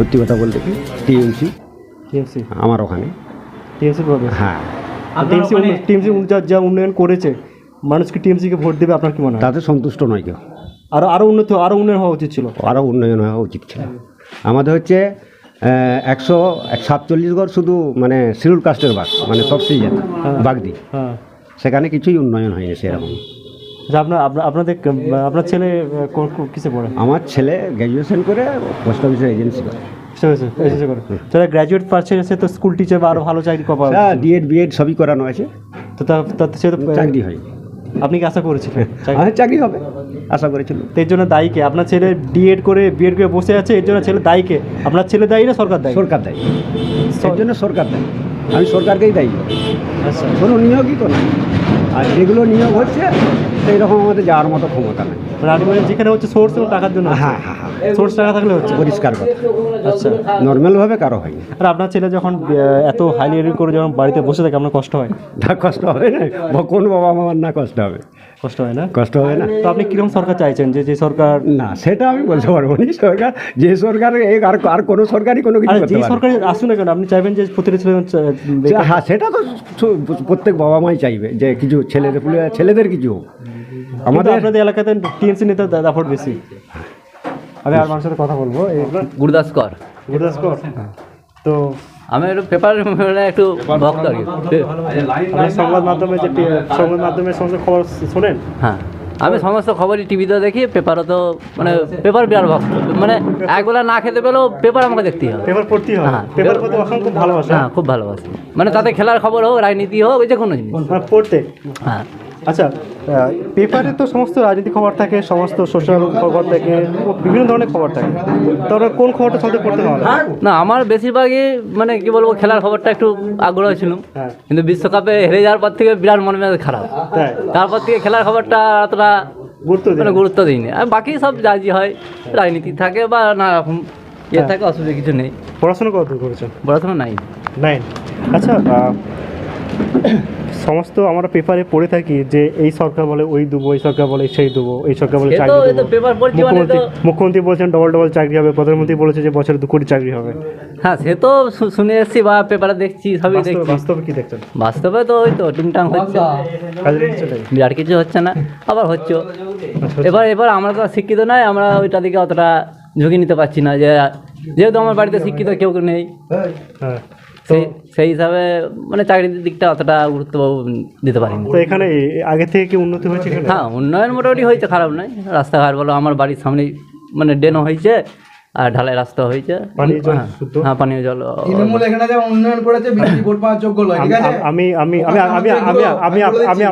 সত্যি কথা বলতে কি? টিএমসি। টিএমসি। আমার ওখানে। টিএমসি করবে হ্যাঁ। টিএমসি টিএমসি যা যা উন্নয়ন করেছে মানুষকে টিএমসিকে ভোট দেবে আপনার কি মনে হয়? তাতে সন্তুষ্ট নয় কেউ। আরও আরও উন্নত আরও উন্নয়ন হওয়া উচিত ছিল। আরও উন্নয়ন হওয়া উচিত ছিল। আমাদের হচ্ছে একশো সাতচল্লিশ ঘর শুধু মানে শিডিউল কাস্টের বাঘ মানে সব সিজন বাগদি। হ্যাঁ। সেখানে কিছুই উন্নয়ন হয়নি সেরকম। আপনার আপনাদের আপনার ছেলে কিসে পড়ে? আমার ছেলে গ্র্যাজুয়েশন করে পোস্ট অফিসের এজেন্সি করে। যারা গ্র্যাজুয়েট সে তো স্কুল টিচার বা আরও ভালো চাকরি পাওয়া হ্যাঁ ডিএড বিএড সবই করানো আছে। তো সে তো চাকরি হয় আপনি কি আশা করেছিলেন? হ্যাঁ চাকরি? হবে। আশা করেছিল এর জন্য দায়ী কে? আপনার ছেলে ডিএড করে বিএড করে বসে আছে এর জন্য ছেলে দায়ীকে আপনার ছেলে দায়ী না সরকার দায়ী? সরকার দেয়। এর জন্য সরকার দেয়। আমি সরকারকেই দায়ী। আচ্ছা। কোনো নিয়োগই তো নাই। আর যেগুলো নিয়োগ হচ্ছে সেই রকম আমাদের যাওয়ার মতো ক্ষমতা নেই। মানে যেখানে হচ্ছে সোর্স এবং টাকার জন্য হ্যাঁ হ্যাঁ হ্যাঁ। সোর্স টাকা থাকলে হচ্ছে। পরিষ্কার কথা। আচ্ছা। নর্মালভাবে কারও হয়নি আর আপনার ছেলে যখন এত হাইলি এডিট করে যখন বাড়িতে বসে থাকে আপনার কষ্ট হয়? না কষ্ট হবে না। কোন বাবা মামার না কষ্ট হবে। কষ্ট হয় না? কষ্ট হবে না। তো আপনি কীরকম সরকার চাইছেন? যে যে সরকার না সেটা আমি বলতে পারব না। সরকার যে সরকার এই আর আর কোনো সরকারই কোনো কিছু যে সরকার আসুন না কেন? আপনি চাইবেন যে প্রতিটা হ্যাঁ সেটা তো প্রত্যেক বাবা মাই চাইবে যে কিছু ছেলেদের ছেলেদের কিছু হোক। আমাদের আপনাদের এলাকাতে টিএমসি নেতা দাফট বেশি। আমি আর মানুষের সাথে কথা বলব এই গুরুদাস কর গুরুদাস কর তো আমি একটু পেপার মানে একটু ভক্ত আর কি। সংবাদ মাধ্যমে যে সংবাদ মাধ্যমে সমস্ত খবর শোনেন? হ্যাঁ। আমি সমস্ত খবরই টিভিতে দেখি পেপারও তো মানে পেপার বিরাট ভক্ত। মানে একবেলা না খেতে পেলেও পেপার আমাকে দেখতেই হবে। পেপার পড়তেই হবে। হ্যাঁ। পেপার পড়তে অসংখ্য ভালোবাসা। হ্যাঁ খুব ভালোবাসি। মানে তাতে খেলার খবর হোক রাজনীতি হোক ওই যে কোনো জিনিস। মানে পড়তে। হ্যাঁ। আচ্ছা পেপারে তো সমস্ত রাজনীতি খবর থাকে সমস্ত সোশ্যাল খবর থাকে বিভিন্ন ধরনের খবর থাকে। তবে কোন খবরটা সবচেয়ে পড়তে ভালো না আমার বেশিরভাগই মানে কি বলব খেলার খবরটা একটু আগ্রহ ছিল হ্যাঁ। কিন্তু বিশ্বকাপে হেরে যাওয়ার পর থেকে বিরাট মনে খারাপ। তারপর থেকে খেলার খবরটা অতটা গুরুত্ব মানে গুরুত্ব দিইনি আর বাকি সব যা যা হয় রাজনীতি থাকে বা নানা রকম ইয়ে থাকে অসুবিধা কিছু নেই। পড়াশোনা কত করেছেন? পড়াশোনা নাই নাইন আচ্ছা সমস্ত আমরা পেপারে পড়ে থাকি যে এই সরকার বলে ওই দেবো এই সরকার বলে সেই দেবো এই সরকার বলে চাকরি মানে মুখ্যমন্ত্রী মুখ্যমন্ত্রী বলছেন ডবল ডবল চাকরি হবে প্রধানমন্ত্রী বলেছে যে বছরে দু কোটি চাকরি হবে। হ্যাঁ সে তো শুনে এসছি বা পেপারে দেখছি সবই দেখছি। বাস্তবে কি দেখছেন? বাস্তবে তো ওই তো টুংটাং হচ্ছে। কাজের কিছু নেই। বিরাট কিছু হচ্ছে না আবার হচ্ছে আচ্ছা, এবার এবার আমরা তো আর শিক্ষিত নয় আমরা ওইটা দিকে অতটা ঝুঁকি নিতে পারছি না যে যেহেতু আমার বাড়িতে শিক্ষিত কেউ কেউ নেই। হ্যাঁ। সেই সেই হিসাবে মানে চাকরির দিকটা অতটা গুরুত্ব দিতে পারিনি। তো এখানে আগে থেকে কি উন্নতি হয়েছে হ্যাঁ উন্নয়ন মোটামুটি হয়েছে খারাপ নয়। রাস্তাঘাট বলো আমার বাড়ির সামনেই মানে ড্রেনও হয়েছে আর ঢালাই রাস্তা হয়েছে। পানীয় জল হ্যাঁ, হ্যাঁ পানীয় জল। এখানে যা উন্নয়ন করেছে বিজেপি ভোট পাওয়ার যোগ্য নয় ঠিক আছে? আমি আমি আমি আমি আমি আমি আমি